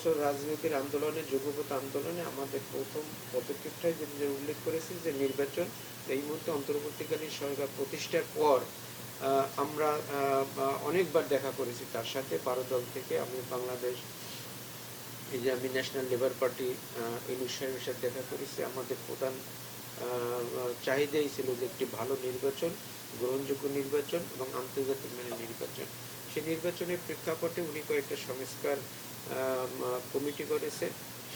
বছর রাজনীতির আন্দোলনে যুগপথ আন্দোলনে আমাদের প্রথম পদক্ষেপটাই যে উল্লেখ করেছি যে নির্বাচন, এই মুহূর্তে অন্তর্বর্তীকালীন সরকার প্রতিষ্ঠার পর আমরা অনেকবার দেখা করেছি। তার সাথে বারো দল থেকে আমি বাংলাদেশ, এই যে আমি ন্যাশনাল লেবার পার্টি ইনুস সাহেবের সাথে দেখা করেছি। আমাদের প্রধান চাহিদাই ছিল যে একটি ভালো নির্বাচন, গ্রহণযোগ্য নির্বাচন এবং আন্তর্জাতিক মানের নির্বাচন। সেই নির্বাচনের প্রেক্ষাপটে উনি কয়েকটা সংস্কার কমিটি করেছে।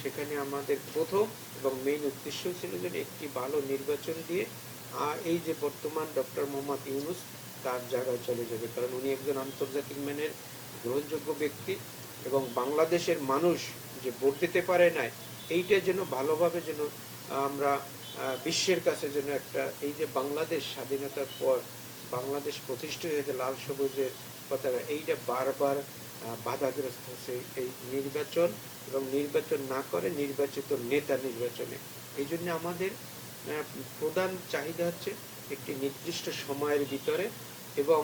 সেখানে আমাদের প্রথম এবং মেইন উদ্দেশ্য ছিল যে একটি ভালো নির্বাচন দিয়ে আহ, এই যে বর্তমান ডক্টর মোহাম্মদ ইউনুস তার জায়গায় চলে যাবে। কারণ উনি একজন আন্তর্জাতিক মানের গ্রহণযোগ্য ব্যক্তি এবং বাংলাদেশের মানুষ যে ভোট দিতে পারে নাই এইটা যেন ভালোভাবে যেন আমরা বিশ্বের কাছে যেন একটা এই যে বাংলাদেশ স্বাধীনতার পর বাংলাদেশ প্রতিষ্ঠিত হয়েছে লাল সবুজের পতাকা এইটা বারবার বাধাগ্রস্ত হচ্ছে এই নির্বাচন এবং নির্বাচন না করে নির্বাচিত নেতা নির্বাচনে। এই জন্য আমাদের প্রধান চাহিদা হচ্ছে একটি নির্দিষ্ট সময়ের ভিতরে এবং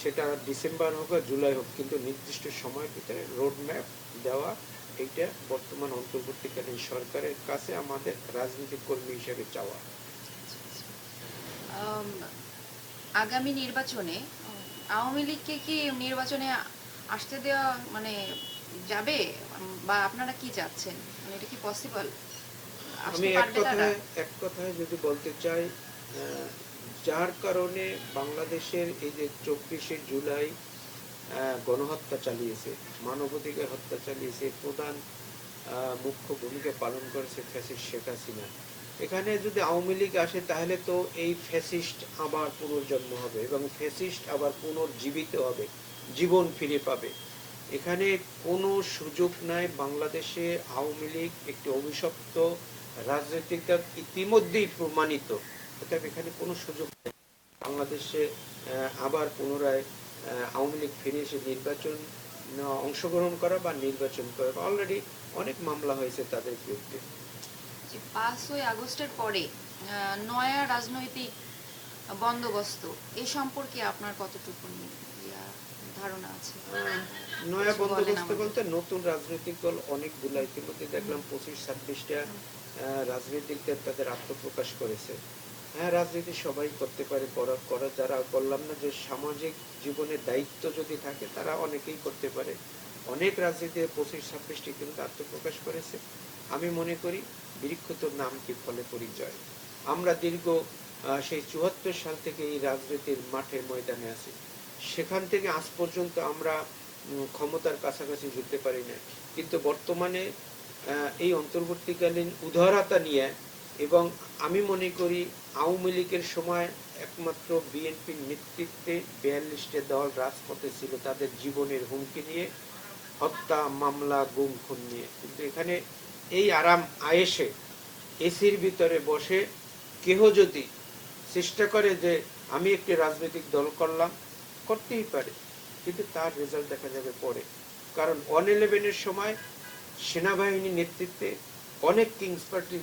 সেটা ডিসেম্বর হোক বা জুলাই হোক, কিন্তু নির্দিষ্ট সময়ের ভিতরে রোড ম্যাপ দেওয়া, এইটা বর্তমান অন্তর্বর্তীকালীন সরকারের কাছে আমাদের রাজনৈতিক কর্মী হিসেবে চাওয়া। আগামী নির্বাচনে আওয়ামী লীগকে কি নির্বাচনে আসতে দেওয়া মানে যাবে? বা আপনারা কি চাচ্ছেন মানে এটা কি পসিবল আমি এক কথায় এক কথায় যদি বলতে চাই যার কারণে বাংলাদেশের এই যে চব্বিশে জুলাই গণহত্যা চালিয়েছে মানবাধিকার হত্যা চালিয়েছে প্রধান মুখ্য ভূমিকা পালন করেছে ফ্যাসিস্ট শেখ হাসিনা। এখানে যদি আওয়ামী লীগ আসে তাহলে তো এই ফ্যাসিস্ট আবার পুনর্জন্ম হবে এবং ফ্যাসিস্ট আবার পুনর্জীবিত হবে। জীবন ফিরে পাবে। এখানে কোনো সুযোগ নাই বাংলাদেশে আওয়ামী লীগ একটি অভিশপ্ত রাজনৈতিক দল ইতিমধ্যেই প্রমাণিত। অর্থাৎ এখানে কোনো সুযোগ নেই। বাংলাদেশে আবার পুনরায় আওয়ামী লীগ ফিরে এসে নির্বাচন অংশগ্রহণ করা বা নির্বাচন করা অলরেডি অনেক মামলা হয়েছে তাদের বিরুদ্ধে। পাঁচই আগস্টের পরে নয়া রাজনৈতিক বন্দোবস্ত এ সম্পর্কে আপনার কতটুকু ইয়া, ধারণা আছে। নয়া বন্দোবস্ত বলতে নতুন রাজনৈতিক দল অনেকগুলো ইতিমধ্যে দেখলাম পঁচিশ ছাব্বিশটা রাজনৈতিক দল তাদের আত্মপ্রকাশ করেছে। হ্যাঁ রাজনীতি সবাই করতে পারে করা করা যারা বললাম না যে সামাজিক জীবনের দায়িত্ব যদি থাকে তারা অনেকেই করতে পারে। অনেক রাজনীতি পঁচিশ ছাব্বিশটি কিন্তু আত্মপ্রকাশ করেছে। আমি মনে করি বিরিক্ষত নাম কি ফলে পরিচয়? আমরা দীর্ঘ সেই চুয়াত্তর সাল থেকে এই রাজনীতির মাঠে ময়দানে আছি। সেখান থেকে আজ পর্যন্ত আমরা ক্ষমতার কাছাকাছি যেতে পারি না কিন্তু বর্তমানে এই অন্তর্বর্তীকালীন উদারতা নিয়ে এবং আমি মনে করি আওয়ামী লীগের সময় একমাত্র বিএনপির নেতৃত্বে বিয়াল্লিশটি দল রাজপথে ছিল তাদের জীবনের হুমকি নিয়ে, হত্যা, মামলা, গুম, খুন নিয়ে। কিন্তু এখানে এই আরাম আয়েসে, এসির ভিতরে বসে কেহ যদি চেষ্টা করে যে আমি একটি রাজনৈতিক দল করলাম করতেই পারে, কিন্তু তার রেজাল্ট দেখা যাবে পরে। কারণ ওয়ান ইলেভেনের সময় সেনাবাহিনীর নেতৃত্বে অনেক কিংস পার্টি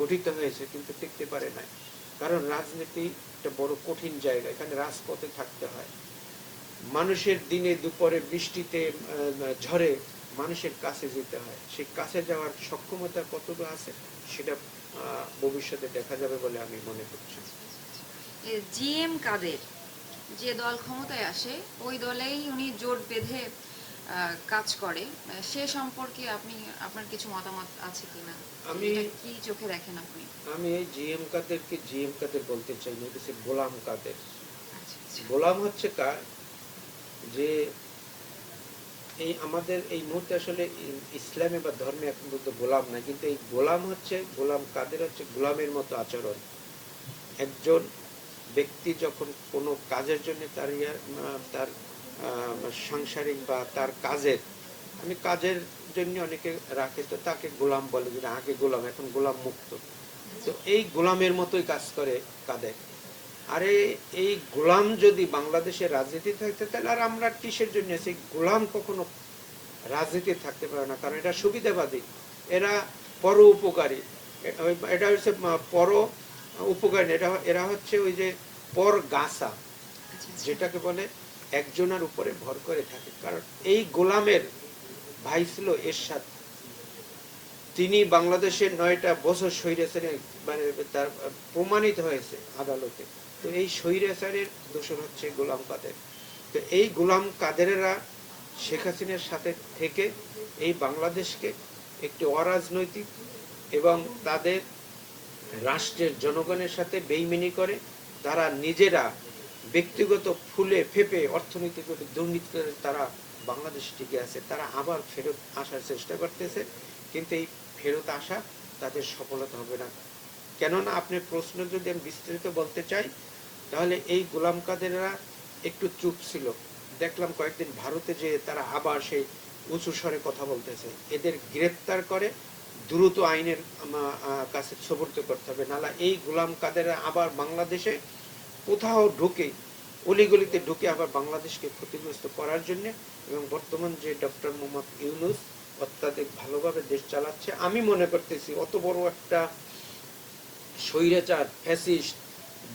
গঠিত হয়েছে, কিন্তু টিকতে পারে নাই। কারণ রাজনীতি একটা বড় কঠিন জায়গা, এখানে রাজপথে থাকতে হয়। মানুষের দিনে দুপুরে বৃষ্টিতে ঝড়ে মানুষের কাছে যেতে হয়। সেই কাছে যাওয়ার সক্ষমতা কতটুকু আছে, সেটা ভবিষ্যতে দেখা যাবে বলে আমি মনে করছি। জিএম কাদের? যে দল ক্ষমতায় আসে ওই দলেই উনি জোট বেঁধে কাজ করে। সে সম্পর্কে আপনি আপনার কিছু মতামত আছে কিনা? আমি- কি চোখে দেখেন আপনি? আমি জিএম কাদেরকে জিএম কাদের বলতে চাই না এটা গোলাম কাদের। আচ্ছা, আচ্ছা। গোলাম হচ্ছে কার? যে এই আমাদের এই মুহূর্তে আসলে ইসলামে বা ধর্মে এখন পর্যন্ত গোলাম নাই কিন্তু এই গোলাম হচ্ছে গোলাম কাদের হচ্ছে গোলামের মতো আচরণ। একজন ব্যক্তি যখন কোনো কাজের জন্য তার তার সাংসারিক বা তার কাজের, আমি কাজের জন্য অনেকে রাখে, তো তাকে গোলাম বলে যে আগে গোলাম, এখন গোলাম মুক্ত। তো এই গোলামের মতোই কাজ করে কাদের। আরে এই গোলাম যদি বাংলাদেশের রাজনীতি থাকতে, তাহলে আর আমরা কিসের জন্য সেই গোলাম কখনো রাজনীতি থাকতে পারে না, কারণ এটা সুবিধাবাদী। এরা পর উপকারী এটা হচ্ছে পর উপকারী এটা এরা হচ্ছে ওই যে পর গাছা আচ্ছা, আচ্ছা। যেটাকে বলে একজনের উপরে ভর করে থাকে। কারণ এই গোলামের ভাই ছিল এরশাদ। তিনি বাংলাদেশের নয়টা বছর স্বৈরাচারে মানে তার প্রমাণিত হয়েছে আদালতে। তো এই স্বৈরাচারের দোষর হচ্ছে গোলাম কাদের। তো এই গোলাম কাদেরেরা শেখ হাসিনার সাথে থেকে এই বাংলাদেশকে একটি অরাজনৈতিক এবং তাদের রাষ্ট্রের জনগণের সাথে বেইমিনি করে তারা নিজেরা ব্যক্তিগত ফুলে ফেপে অর্থনৈতিক দুর্নীতি করে তারা বাংলাদেশ টিকে আছে। তারা আবার ফেরত আসার চেষ্টা করতেছে, কিন্তু এই ফেরত আসা তাদের সফলতা হবে না। কেননা আপনি প্রশ্ন যদি আমি বিস্তারিত বলতে চাই, তাহলে এই গোলাম কাদেররা একটু চুপ ছিল। দেখলাম কয়েকদিন ভারতে যে তারা আবার সেই উঁচু স্বরে কথা বলতেছে। এদের গ্রেপ্তার করে দ্রুত আইনের কাছে সুপর্দ করতে হবে। নালা এই গোলাম কাদেরা আবার বাংলাদেশে কোথাও ঢুকে, অলিগলিতে ঢুকে আবার বাংলাদেশকে ক্ষতিগ্রস্ত করার জন্য এবং বর্তমান যে ডক্টর মোহাম্মদ ইউনুস অত্যাধিক ভালোভাবে দেশ চালাচ্ছে, আমি মনে করতেছি অত বড় একটা স্বৈরাচার, ফ্যাসিস্ট,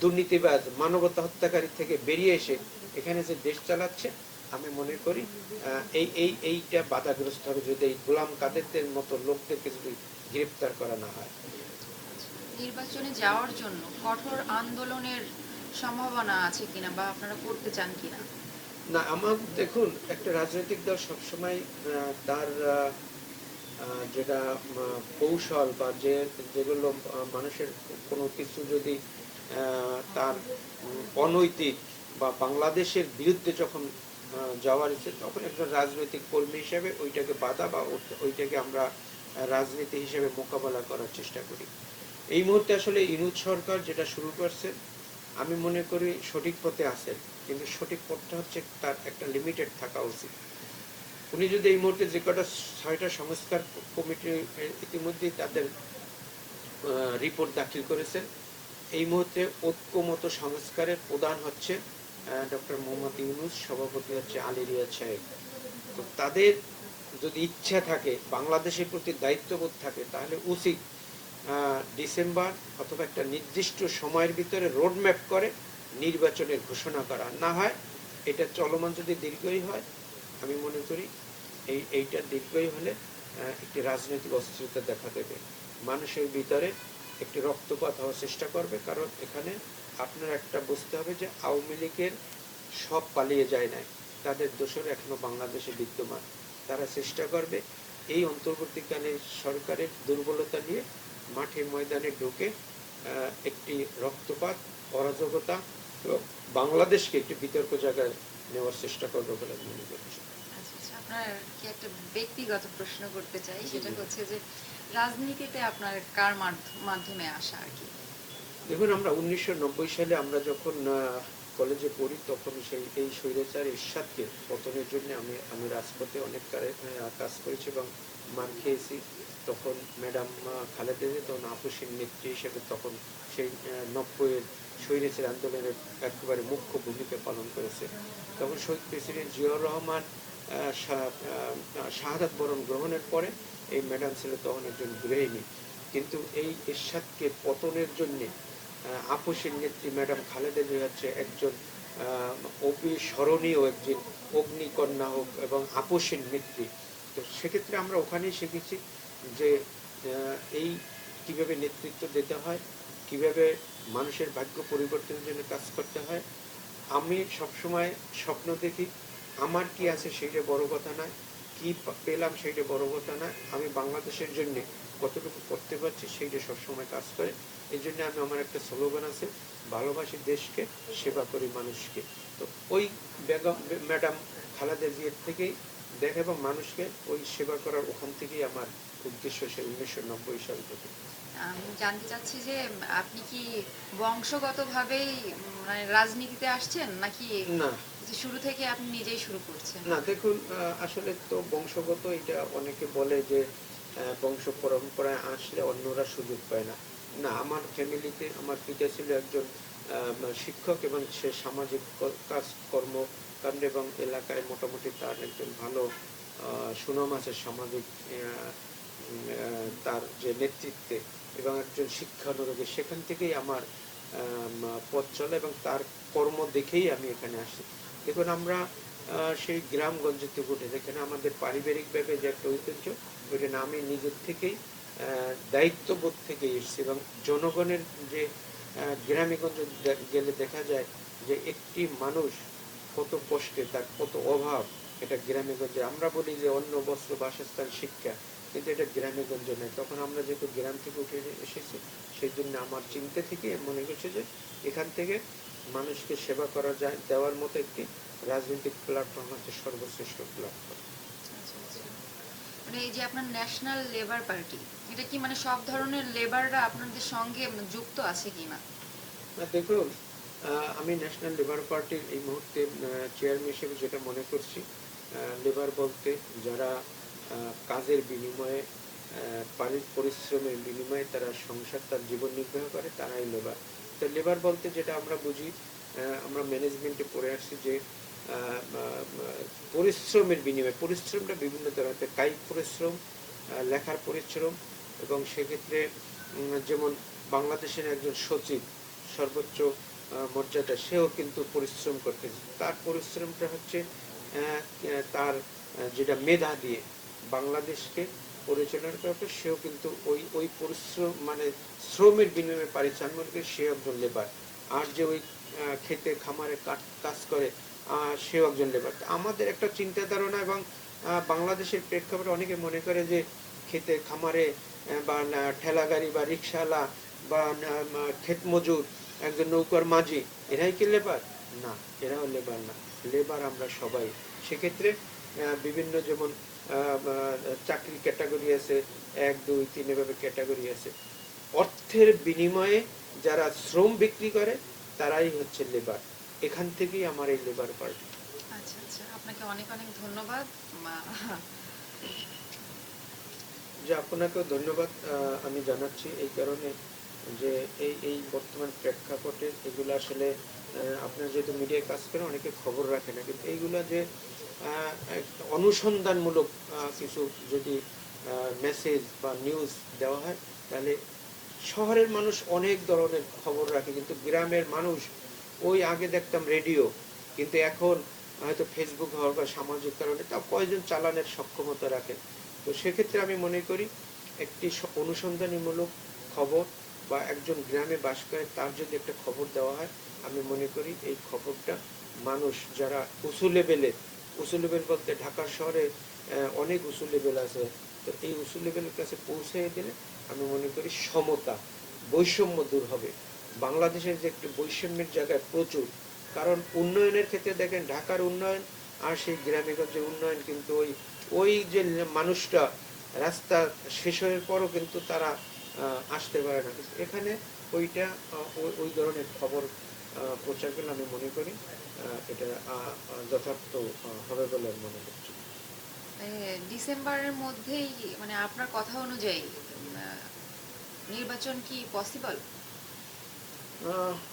দুর্নীতিবাজ মানবতা হত্যাকারী থেকে বেরিয়ে এসে এখানে যে দেশ চালাচ্ছে আমি মনে করি এই এই এইটা বাধাগ্রস্ত হবে যদি এই গোলাম কাদেরদের মতো লোকদেরকে যদি গ্রেপ্তার করা না হয়। নির্বাচনে যাওয়ার জন্য কঠোর আন্দোলনের সম্ভাবনা আছে কিনা বা আপনারা করতে চান কিনা? না আমার দেখুন একটা রাজনৈতিক দল সবসময় তার যেটা কৌশল বা যে যেগুলো মানুষের কোনো কিছু যদি আহ, তার অনৈতিক বা বাংলাদেশের বিরুদ্ধে যখন যাওয়ার ইচ্ছে, তখন একজন রাজনৈতিক কর্মী হিসেবে ওইটাকে বাধা বা ওইটাকে আমরা রাজনীতি হিসেবে মোকাবেলা করার চেষ্টা করি। এই মুহূর্তে আসলে ইনুজ সরকার যেটা শুরু করছে, আমি মনে করি সঠিক পথে আছেন, কিন্তু সঠিক পথটা হচ্ছে তার একটা লিমিটেড থাকা উচিত। উনি যদি এই মুহূর্তে যে কটা ছয়টা সংস্কার কমিটি ইতিমধ্যেই তাদের রিপোর্ট দাখিল করেছেন, এই মুহূর্তে ঐক্যমত সংস্কারের প্রধান হচ্ছে ডক্টর মোহাম্মদ ইউনুস, সভাপতি হচ্ছে আলী রিয়াজ সাহেব। তো তাদের যদি ইচ্ছা থাকে, বাংলাদেশের প্রতি দায়িত্ববোধ থাকে, তাহলে উচিত ডিসেম্বর অথবা একটা নির্দিষ্ট সময়ের ভিতরে রোডম্যাপ করে নির্বাচনের ঘোষণা করা। না হয় এটা চলমান যদি দীর্ঘই হয়, আমি মনে করি এই, এইটা দীর্ঘই হলে একটি রাজনৈতিক অস্থিরতা দেখা দেবে। মানুষের ভিতরে একটি রক্তপাত হওয়ার চেষ্টা করবে, কারণ এখানে আপনার একটা বুঝতে হবে যে আওয়ামী লীগের সব পালিয়ে যায় নাই। তাদের দোষর এখনও বাংলাদেশে বিদ্যমান। তারা চেষ্টা করবে এই অন্তর্বর্তীকালে সরকারের দুর্বলতা নিয়ে মাঠে ময়দানে ঢুকে একটি রক্তপাত অরাজকতা এবং বাংলাদেশকে একটি বিতর্ক জায়গায় নেওয়ার চেষ্টা করবে বলে আমি মনে করছি। আচ্ছা আচ্ছা আপনার কি একটা ব্যক্তিগত প্রশ্ন করতে চাই? সেটা হচ্ছে যে রাজনীতিতে আপনার কার মাধ্য- মাধ্যমে আসা আর কি? দেখুন আমরা উনিশশো নব্বই সালে আমরা যখন কলেজে পড়ি, তখন সেই, এই স্বৈরাচার এরশাদকে পতনের জন্য আমি আমি রাজপথে অনেক কাজ করেছি এবং মার খেয়েছি। তখন ম্যাডাম খালেদা তখন আপুসীর নেত্রী হিসেবে তখন সেই নব্বইয়ের স্বৈরাচার আন্দোলনের একেবারে মুখ্য ভূমিকা পালন করেছে। তখন শহীদ প্রেসিডেন্ট জিয়াউর রহমান শাহাদাত বরণ গ্রহণের পরে এই ম্যাডাম ছিল তখন একজন গৃহিণী। কিন্তু এই এরশাদকে পতনের জন্যে আপসের নেত্রী ম্যাডাম খালেদা জিয়া হচ্ছে একজন অবিস্মরণীয় একজন অগ্নিকন্যা হোক এবং আপসের নেত্রী, তো সেক্ষেত্রে আমরা ওখানেই শিখেছি যে এই কীভাবে নেতৃত্ব দিতে হয়, কীভাবে মানুষের ভাগ্য পরিবর্তনের জন্য কাজ করতে হয়। আমি সবসময় স্বপ্ন দেখি, আমার কি আছে সেইটা বড় কথা নয়। কি পেলাম সেইটা বড় কথা না। আমি বাংলাদেশের জন্য কতটুকু করতে পারছি সেইটা সবসময় কাজ করে। এই জন্য আমি আমার একটা স্লোগান আছে ভালোবাসি দেশকে সেবা করি মানুষকে। তো ওই বেগম ম্যাডাম খালাদের জিয়ার থেকেই দেখে এবং মানুষকে ওই সেবা করার ওখান থেকেই আমার উদ্দেশ্য সে উনিশশো নব্বই সাল থেকে। আমি জানতে চাচ্ছি যে আপনি কি বংশগতভাবেই মানে রাজনীতিতে আসছেন নাকি না। শুরু থেকে আপনি নিজেই শুরু করছেন? না দেখুন আসলে তো বংশগত এটা অনেকে বলে যে বংশ পরম্পরায় আসলে অন্যরা সুযোগ পায় না। না আমার ফ্যামিলিতে আমার পিতা ছিল একজন শিক্ষক এবং সে সামাজিক কাজ কর্ম কাণ্ড এবং এলাকায় মোটামুটি তার একজন ভালো সুনাম আছে সামাজিক তার যে নেতৃত্বে এবং একজন শিক্ষানুরাগী। সেখান থেকেই আমার আম, পথ চলে এবং তার কর্ম দেখেই আমি এখানে আসি। দেখুন আমরা সেই গ্রামগঞ্জ থেকে উঠে যেখানে আমাদের পারিবারিকভাবে যে একটা ঐতিহ্য ওইটা আমি নিজের থেকেই দায়িত্ববোধ থেকে এসছে এবং জনগণের যে গ্রামেগঞ্জ গেলে দেখা যায় যে একটি মানুষ কত কষ্টে, তার কত অভাব, এটা গ্রামে গঞ্জে আমরা বলি যে অন্য বস্ত্র, বাসস্থান, শিক্ষা, কিন্তু এটা গ্রামে গঞ্জে নেই তখন আমরা যেহেতু গ্রাম থেকে উঠে এসেছি সেই জন্য আমার চিন্তা থেকে মনে করছে যে এখান থেকে মানুষকে সেবা করা যায় দেওয়ার মতো একটি রাজনৈতিক প্ল্যাটফর্ম হচ্ছে সর্বশ্রেষ্ঠ প্ল্যাটফর্ম আচ্ছা, আচ্ছা। মানে এই যে আপনার ন্যাশনাল লেবার পার্টি এটা কি মানে সব ধরনের লেবাররা আপনাদের সঙ্গে যুক্ত আছে কিনা? না দেখুন আমি ন্যাশনাল লেবার পার্টির এই মুহূর্তে চেয়ারম্যান হিসেবে যেটা মনে করছি লেবার বলতে যারা কাজের বিনিময়ে পারির পরিশ্রমের বিনিময়ে তারা সংসার তার জীবন নির্বাহ করে তারাই লেবার তো লেবার বলতে যেটা আমরা বুঝি আমরা ম্যানেজমেন্টে পড়ে আসছি যে পরিশ্রমের বিনিময়ে, পরিশ্রমটা বিভিন্ন ধরনের, কায়িক পরিশ্রম লেখার পরিশ্রম এবং সেক্ষেত্রে যেমন বাংলাদেশের একজন সচিব, সর্বোচ্চ মর্যাদা, সেও কিন্তু পরিশ্রম করতেছে তার পরিশ্রমটা হচ্ছে তার যেটা মেধা দিয়ে বাংলাদেশকে পরিচালনা করবে সেও কিন্তু ওই ওই পরিশ্রম মানে শ্রমের বিনিময়ে পারিশ্রমিক করে সে একজন লেবার আর যে ওই খেতে, খামারে কাজ করে সেও একজন লেবার আমাদের একটা চিন্তা ধারণা এবং বাংলাদেশের প্রেক্ষাপটে অনেকে মনে করে যে খেতে, খামারে বা ঠেলা গাড়ি বা রিক্সাওয়ালা বা ক্ষেত মজুর, একজন নৌকার মাঝি, এরাই কি লেবার না, এরাও লেবার না। লেবার আমরা সবাই। সেক্ষেত্রে বিভিন্ন যেমন চাকরি ক্যাটাগরি আছে এক দুই তিন এভাবে ক্যাটাগরি আছে। অর্থের বিনিময়ে যারা শ্রম বিক্রি করে তারাই হচ্ছে লেবার এখান থেকেই আমার এই লেবার পার্টি আচ্ছা আচ্ছা। আপনাকে অনেক অনেক ধন্যবাদ। যে আপনাকেও ধন্যবাদ আমি জানাচ্ছি এই কারণে যে এই এই বর্তমান প্রেক্ষাপটে এগুলো আসলে আপনারা যেহেতু মিডিয়ায় কাজ করে অনেকে খবর রাখে না। কিন্তু এইগুলো যে অনুসন্ধানমূলক কিছু যদি মেসেজ বা নিউজ দেওয়া হয়, তাহলে শহরের মানুষ অনেক ধরনের খবর রাখে। কিন্তু গ্রামের মানুষ, ওই আগে দেখতাম রেডিও কিন্তু এখন হয়তো ফেসবুক হওয়ার বা সামাজিক কারণে তা কয়জন চালানের সক্ষমতা রাখে। তো সেক্ষেত্রে আমি মনে করি, একটি অনুসন্ধানীমূলক খবর বা একজন গ্রামে বাস করে, তার যদি একটা খবর দেওয়া হয় আমি মনে করি এই খবরটা মানুষ যারা উঁচু লেভেলে উঁচু লেভেল বলতে ঢাকা শহরে অনেক উঁচু লেভেল আছে। তো এই উঁচু লেভেলের কাছে পৌঁছে দিলে আমি মনে করি সমতা, বৈষম্য দূর হবে। বাংলাদেশের যে একটি বৈষম্যের জায়গায় প্রচুর। কারণ উন্নয়নের ক্ষেত্রে দেখেন ঢাকার উন্নয়ন আর সেই গ্রামেগঞ্জের উন্নয়ন কিন্তু ওই ওই যে মানুষটা রাস্তা শেষ হওয়ার পরও কিন্তু তারা আসতে পারে না। এখানে ওইটা ওই- ধরনের খবর প্রচার করলে আমি মনে করি এটা যথার্থ হবে বলে আমি মনে করছি। ডিসেম্বরের মধ্যেই মানে আপনার কথা অনুযায়ী নির্বাচন কি পসিবল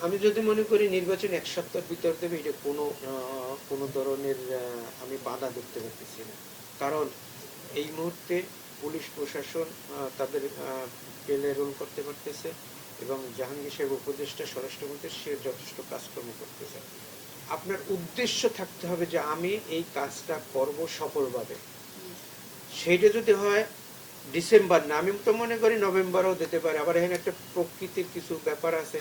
আমি যদি মনে করি নির্বাচন এক সপ্তাহের ভিতর দেবে এটা কোনো কোনো ধরনের আমি বাধা দেখতে পারতেছি না। কারণ এই মুহূর্তে পুলিশ প্রশাসন তাদের পেলে রোল করতে পারতেছে। এবং জাহাঙ্গীর সাহেব উপদেষ্টা, স্বরাষ্ট্রমন্ত্রী, সে যথেষ্ট কাজকর্ম করতে চায় আপনার উদ্দেশ্য থাকতে হবে যে আমি এই কাজটা করব সফলভাবে। সেইটা যদি হয় ডিসেম্বর না, আমি তো মনে করি নভেম্বরও দিতে পারে। আবার এখানে একটা প্রকৃতির কিছু ব্যাপার আছে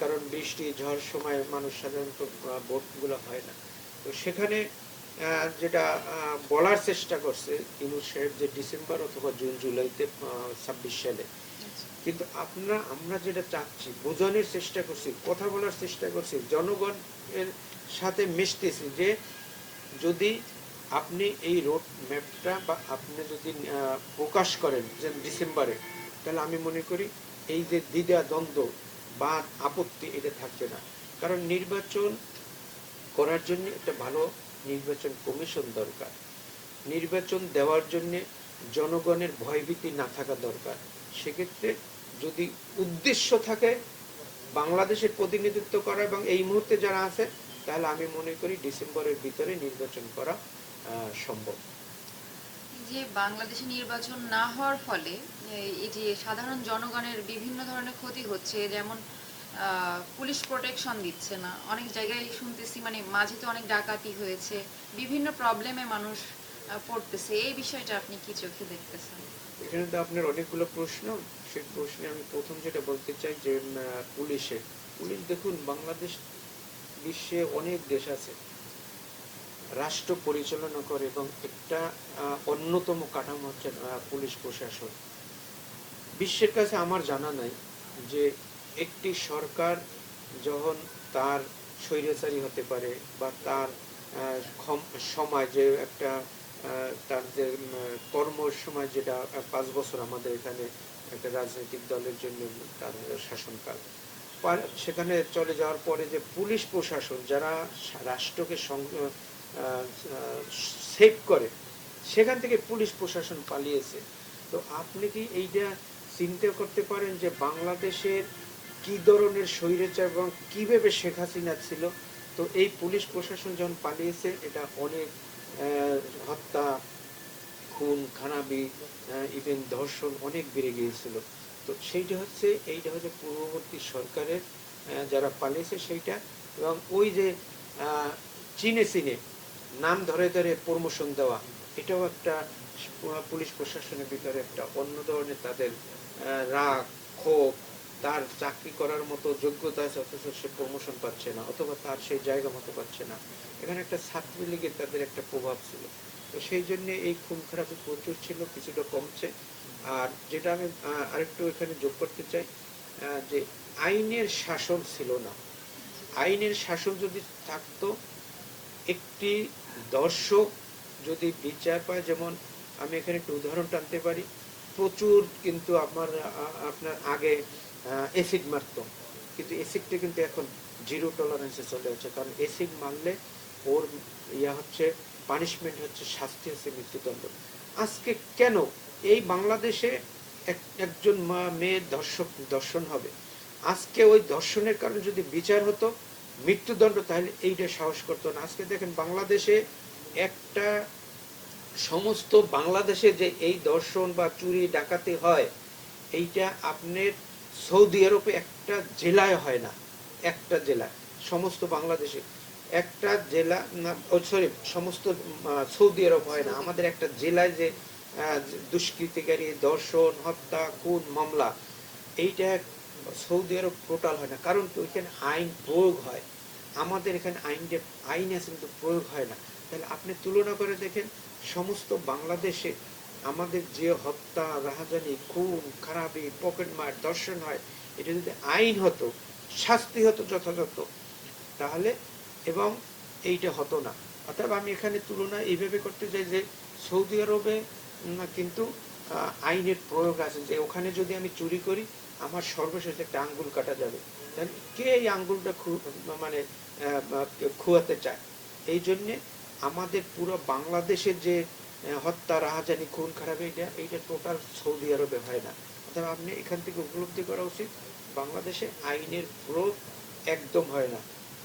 কারণ বৃষ্টি, ঝড় সময় মানুষ সাধারণত ভোটগুলো হয় না। তো সেখানে যেটা বলার চেষ্টা করছে ইনুর সাহেব যে ডিসেম্বর অথবা জুন, জুলাইতে ছাব্বিশ সালে কিন্তু আপনারা আমরা যেটা চাচ্ছি, বোঝানোর চেষ্টা করছি, কথা বলার চেষ্টা করছি, জনগণের সাথে মিশতেছি যে যদি আপনি এই রোড ম্যাপটা বা আপনি যদি প্রকাশ করেন যে ডিসেম্বরে, তাহলে আমি মনে করি এই যে দ্বিধা, দ্বন্দ্ব বা আপত্তি, এটা থাকবে না। কারণ নির্বাচন করার জন্য একটা ভালো নির্বাচন কমিশন দরকার। নির্বাচন দেওয়ার জন্য জনগণের ভয়ভীতি না থাকা দরকার। সেক্ষেত্রে যদি উদ্দেশ্য থাকে বাংলাদেশের প্রতিনিধিত্ব করা এবং এই মুহূর্তে যারা আছে, তাহলে আমি মনে করি ডিসেম্বরের ভিতরে নির্বাচন করা সম্ভব। যে বাংলাদেশে নির্বাচন না হওয়ার ফলে, এই- যে সাধারণ জনগণের বিভিন্ন ধরনের ক্ষতি হচ্ছে, যেমন পুলিশ প্রোটেকশন দিচ্ছে না, অনেক জায়গায় শুনতেছি মানে মাঝে তো অনেক ডাকাতি হয়েছে, বিভিন্ন প্রবলেমে মানুষ পড়তেছে, এই বিষয়টা আপনি কি চোখে দেখতেছেন? এখানে তো আপনার অনেকগুলো প্রশ্ন, সেই প্রশ্নে আমি প্রথম যেটা বলতে চাই যে পুলিশে। পুলিশ দেখুন, বাংলাদেশ বিশ্বে অনেক দেশ আছে, রাষ্ট্র পরিচালনা করে এবং একটা অন্যতম কাঠামো হচ্ছে পুলিশ প্রশাসন। বিশ্বের কাছে আমার জানা নাই যে, একটি সরকার যখন তার স্বৈরাচারী হতে পারে বা তার যে একটা আহ, তার যে কর্ম সময় যেটা পাঁচ বছর আমাদের এখানে একটা রাজনৈতিক দলের জন্য তার শাসনকাল সেখানে চলে যাওয়ার পরে যে পুলিশ প্রশাসন যারা রাষ্ট্রকে সেভ করে সেখান থেকে পুলিশ প্রশাসন পালিয়েছে। তো আপনি কি এইটা চিন্তা করতে পারেন যে বাংলাদেশের কি ধরনের স্বৈরাচার এবং কীভাবে শেখ হাসিনা ছিল? তো এই পুলিশ প্রশাসন যখন পালিয়েছে এটা অনেক হত্যা, খুন খানাবি ইভেন ধর্ষণ অনেক বেড়ে গিয়েছিল। তো সেইটা হচ্ছে, এইটা হচ্ছে পূর্ববর্তী সরকারের যারা পালিয়েছে সেইটা। এবং ওই যে চিনে চিনে নাম ধরে ধরে প্রমোশন দেওয়া, এটাও একটা পুলিশ প্রশাসনের ভিতরে একটা অন্য ধরনের তাদের রাগ, ক্ষোভ, তার চাকরি করার মতো যোগ্যতা আছে, অথচ সে প্রমোশন পাচ্ছে না, অথবা তার সেই জায়গা মতো পাচ্ছে না। এখানে একটা ছাত্রলীগের তাদের একটা প্রভাব ছিল। তো সেই জন্য এই খুন খারাপি প্রচুর ছিল, কিছুটা কমছে। আর যেটা আমি আরেকটু এখানে যোগ করতে চাই যে আইনের শাসন ছিল না। আইনের শাসন যদি থাকতো, একটি দর্শক যদি বিচার পায়, যেমন আমি এখানে একটু উদাহরণ টানতে পারি, প্রচুর কিন্তু আমার আপনার আগে অ্যাসিড মারতো। কিন্তু অ্যাসিডটা কিন্তু এখন জিরো টলারেন্সে চলে যাচ্ছে। কারণ অ্যাসিড মারলে ওর ইয়া হচ্ছে পানিশমেন্ট হচ্ছে শাস্তি হচ্ছে মৃত্যুদণ্ড। আজকে কেন এই বাংলাদেশে একজন মা- মেয়ে দর্শক দর্শন হবে? আজকে ওই দর্শনের কারণে যদি বিচার হতো, মৃত্যুদণ্ড, তাহলে এইটা সাহস করতো না। আজকে দেখেন বাংলাদেশে একটা সমস্ত বাংলাদেশে যে এই দর্শন বা চুরি ডাকাতি হয়, এইটা আপনার সৌদি আরবে একটা জেলায় হয় না, একটা জেলায়, সমস্ত বাংলাদেশে। একটা জেলা সরি সমস্ত সৌদি আরব হয় না। আমাদের একটা জেলায় যে দুষ্কৃতিকারী, দর্শন, হত্যা, খুন, মামলা, এইটা সৌদি আরব টোটাল হয় না। কারণ কি? ওইখানে আইন প্রয়োগ হয়। আমাদের এখানে আইন যে আইন আছে কিন্তু প্রয়োগ হয় না। তাহলে আপনি তুলনা করে দেখেন, সমস্ত বাংলাদেশে আমাদের যে হত্যা, রাহাজানি, খুন, খারাপি, পকেট মার, দর্শন হয়, এটা যদি আইন হতো, শাস্তি হতো যথাযথ, তাহলে এবং এইটা হতো না। অর্থাৎ আমি এখানে তুলনা এইভাবে করতে চাই যে সৌদি আরবে কিন্তু আইনের প্রয়োগ আছে যে ওখানে যদি আমি চুরি করি, আমার সর্বশেষ একটা আঙ্গুল কাটা যাবে। কে এই আঙ্গুলটা মানে খুয়াতে চায়? এই জন্যে আমাদের পুরো বাংলাদেশের যে হত্যা, রাহাজানি, খুন, খারাপ, এইটা এইটা টোটাল সৌদি আরবে হয় না। অর্থাৎ আপনি এখান থেকে উপলব্ধি করা উচিত, বাংলাদেশে আইনের প্রয়োগ একদম হয় না।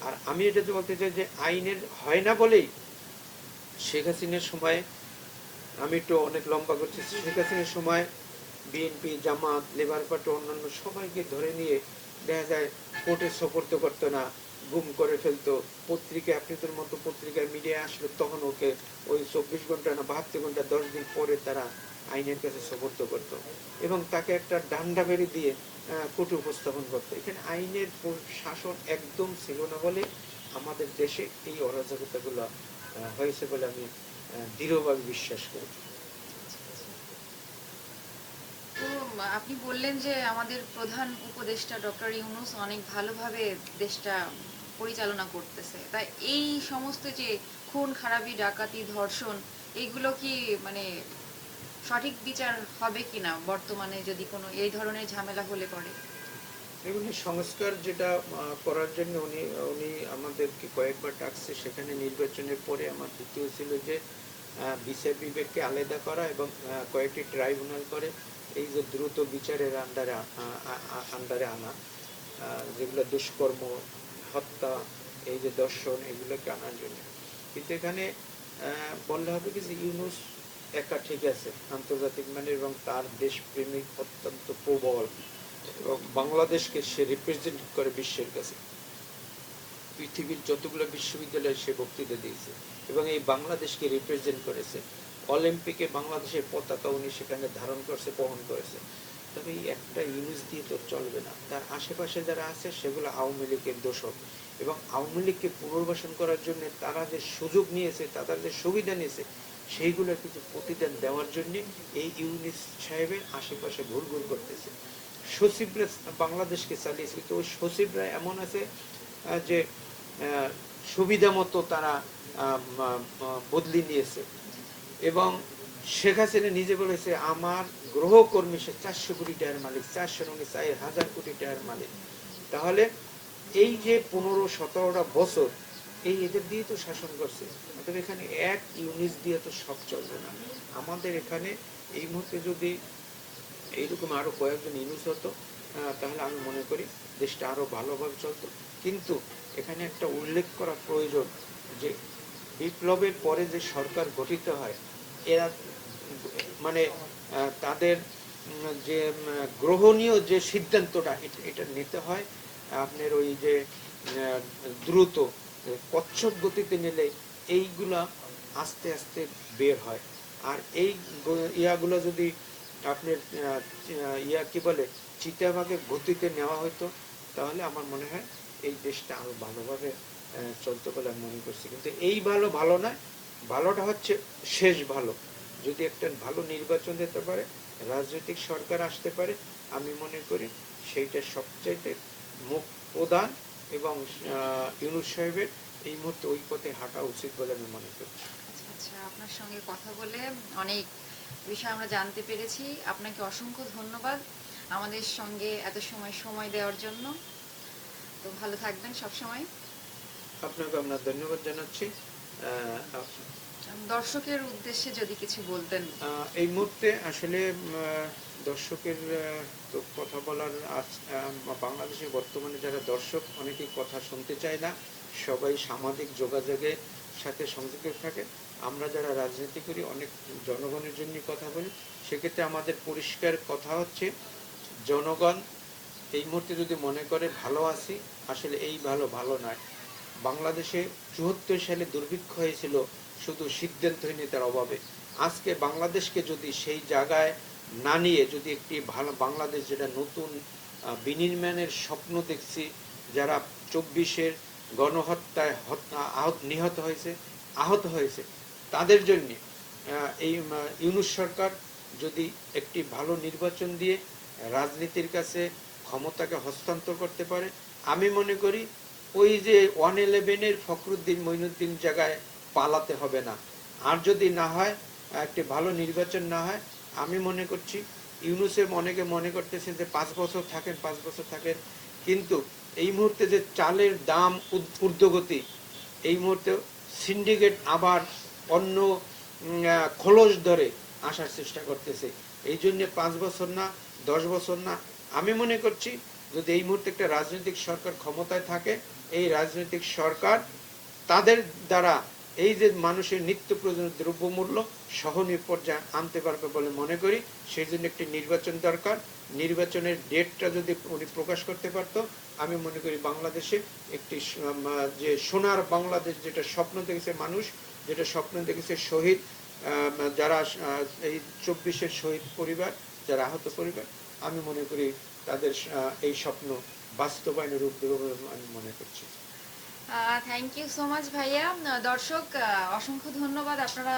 আর আমি এটা তো বলতে চাই যে আইনের হয় না বলেই শেখ হাসিনার সময়, আমি একটু অনেক লম্বা করছি, শেখ হাসিনার সময় বিএনপি জামাত লেবার পার্টি অন্যান্য সবাইকে ধরে নিয়ে দেখা যায় কোর্টে সোপর্দ করতো না, গুম করে ফেলতো। পত্রিকা, আপনাদের মতো পত্রিকায় মিডিয়া আসলো তখন ওকে ওই চব্বিশ ঘণ্টা না বাহাত্তর ঘণ্টা, দশ দিন পরে তারা আইনের কাছে সোপর্দ করত এবং তাকে একটা ডান্ডা বেড়ে দিয়ে কোর্টে উপস্থাপন করতো। এখানে আইনের শাসন একদম ছিল না বলে আমাদের দেশে এই অরাজকতাগুলো হয়েছে বলে আমি দৃঢ়ভাবে বিশ্বাস করি। তো, আপনি বললেন যে আমাদের প্রধান উপদেষ্টা ডক্টর ইউনুস অনেক ভালোভাবে দেশটা পরিচালনা করতেছে। তাই এই সমস্ত যে খুন, খারাপি, ডাকাতি, ধর্ষণ এইগুলো কি মানে সঠিক বিচার হবে কিনা বর্তমানে যদি কোনো এই ধরনের ঝামেলা হলে পরে? এগুলি সংস্কার যেটা করার জন্য উনি উনি আমাদেরকে কয়েকবার ডাকছে। সেখানে নির্বাচনের পরে আমার দ্বিতীয় ছিল যে বিচার বিবেককে আলাদা করা এবং কয়েকটি ট্রাইব্যুনাল করে এই যে দ্রুত বিচারের আন্ডারে আন্ডারে আনা যেগুলো দুষ্কর্ম, হত্যা, এই যে দর্শন, এগুলোকে আনার জন্য। কিন্তু এখানে বললে হবে কি যে ইউনুস একা ঠিক আছে, আন্তর্জাতিক মানে এবং তার দেশপ্রেমিক অত্যন্ত প্রবল এবং বাংলাদেশকে সে রিপ্রেজেন্ট করে বিশ্বের কাছে। পৃথিবীর যতগুলো বিশ্ববিদ্যালয়ে সে বক্তৃতা দিয়েছে এবং এই বাংলাদেশকে রিপ্রেজেন্ট করেছে। অলিম্পিকে বাংলাদেশের পতাকা উনি সেখানে ধারণ করছে, বহন করেছে। তবে এই একটা ইউনিস দিয়ে তো চলবে না। তার আশেপাশে যারা আছে সেগুলো আওয়ামী লীগের দোষক এবং আওয়ামী লীগকে পুনর্বাসন করার জন্য তারা যে সুযোগ নিয়েছে, তারা যে সুবিধা নিয়েছে সেইগুলোর কিছু প্রতিদান দেওয়ার জন্য এই ইউনিস সাহেবের আশেপাশে ঘুরঘুর করতেছে। সচিবরা বাংলাদেশকে চালিয়েছে। তো ওই সচিবরা এমন আছে যে সুবিধা মতো তারা বদলি নিয়েছে। এবং শেখ হাসিনা নিজে বলেছে, আমার গ্রহকর্মী সে চারশো কোটি টাকার মালিক, চারশো রঙে চার হাজার কোটি টাকার মালিক। তাহলে এই যে পনেরো, সতেরোটা বছর এই এদের দিয়ে তো শাসন করছে। অতএব এখানে এক ইউনিট দিয়ে তো সব চলবে না। আমাদের এখানে এই মুহূর্তে যদি এইরকম আরও কয়েকজন ইউনিট হতো তাহলে আমি মনে করি দেশটা আরও ভালোভাবে চলতো। কিন্তু এখানে একটা উল্লেখ করা প্রয়োজন যে বিপ্লবের পরে যে সরকার গঠিত হয়, এরা মানে তাদের যে গ্রহণীয় যে সিদ্ধান্তটা, এটা- নিতে হয়। আপনার ওই যে দ্রুত কচ্ছপ গতিতে নিলে এইগুলা আস্তে আস্তে বের হয়। আর এই ইয়াগুলো যদি আপনার ইয়া কি বলে চিতাবাগের গতিতে নেওয়া হতো তাহলে আমার মনে হয় এই দেশটা আরও ভালোভাবে চলতো বলে আমি মনে করছি। কিন্তু এই ভালো ভালো নয়, ভালোটা হচ্ছে শেষ ভালো। যদি একটা ভালো নির্বাচন দিতে পারে, রাজনৈতিক সরকার আসতে পারে, আমি মনে করি সেইটা সবচাইতে মুখ প্রধান এবং ইউনুস সাহেবের এই মুহূর্তে ওই পথে হাঁটা উচিত বলে আমি মনে করি। আচ্ছা আচ্ছা আপনার সঙ্গে কথা বলে অনেক বিষয় আমরা জানতে পেরেছি। আপনাকে অসংখ্য ধন্যবাদ আমাদের সঙ্গে এত সময় সময় দেওয়ার জন্য। তো ভালো থাকবেন সব সময় আপনাকে আমরা ধন্যবাদ জানাচ্ছি। আহ, দর্শকের উদ্দেশ্যে যদি কিছু বলতেন। এই মুহূর্তে আসলে দর্শকের তো কথা বলার আজ- আহ, বাংলাদেশে বর্তমানে যারা দর্শক অনেকেই কথা শুনতে চায় না। সবাই সামাজিক যোগাযোগে সাথে সংযুক্ত থাকে। আমরা যারা রাজনীতি করি অনেক জনগণের জন্য কথা বলি। সেক্ষেত্রে আমাদের পরিষ্কার কথা হচ্ছে জনগণ এই মুহূর্তে যদি মনে করে ভালো আছি। আসলে এই ভালো ভালো নয়। বাংলাদেশে চুয়াত্তর সালে দুর্ভিক্ষ হয়েছিল শুধু সিদ্ধান্তহীনতার অভাবে। আজকে বাংলাদেশকে যদি সেই জায়গায় না নিয়ে যদি একটি ভালো বাংলাদেশ যেটা নতুন বিনির্মাণের স্বপ্ন দেখছি, যারা চব্বিশের গণহত্যায় হত- আহত, নিহত হয়েছে, আহত হয়েছে, তাদের জন্য এই ইউনুস সরকার যদি একটি ভালো নির্বাচন দিয়ে রাজনীতির কাছে ক্ষমতাকে হস্তান্তর করতে পারে, আমি মনে করি ওই যে ওয়ান ইলেভেনের ফখরুদ্দিন মইনুদ্দিন জায়গায় পালাতে হবে না। আর যদি না হয়, একটি ভালো নির্বাচন না হয়, আমি মনে করছি ইউনুসের অনেকে মনে করতেছে যে পাঁচ বছর থাকেন, পাঁচ বছর থাকেন। কিন্তু এই মুহূর্তে যে চালের দাম ঊর্ধ্বগতি, এই মুহূর্তে সিন্ডিকেট আবার অন্য খোলস ধরে আসার চেষ্টা করতেছে। এই জন্য পাঁচ বছর না, দশ বছর না, আমি মনে করছি যদি এই মুহূর্তে একটা রাজনৈতিক সরকার ক্ষমতায় থাকে, এই রাজনৈতিক সরকার তাদের দ্বারা এই যে মানুষের নিত্য প্রয়োজনীয় দ্রব্যমূল্য সহনীয় পর্যায়ে আনতে পারবে বলে মনে করি, সেই জন্য একটি নির্বাচন দরকার। নির্বাচনের ডেটটা যদি উনি প্রকাশ করতে পারতো, আমি মনে করি বাংলাদেশে একটি যে সোনার বাংলাদেশ যেটা স্বপ্ন দেখেছে মানুষ, যেটা স্বপ্ন দেখেছে শহীদ যারা এই চব্বিশের শহীদ পরিবার, যারা আহত পরিবার, আমি মনে করি তাদের এই স্বপ্ন বাস্তবায়নের রূপ দেবে বলে আমি মনে করছি। থ্যাংক ইউ সো মাচ ভাইয়া। দর্শক অসংখ্য ধন্যবাদ আপনারা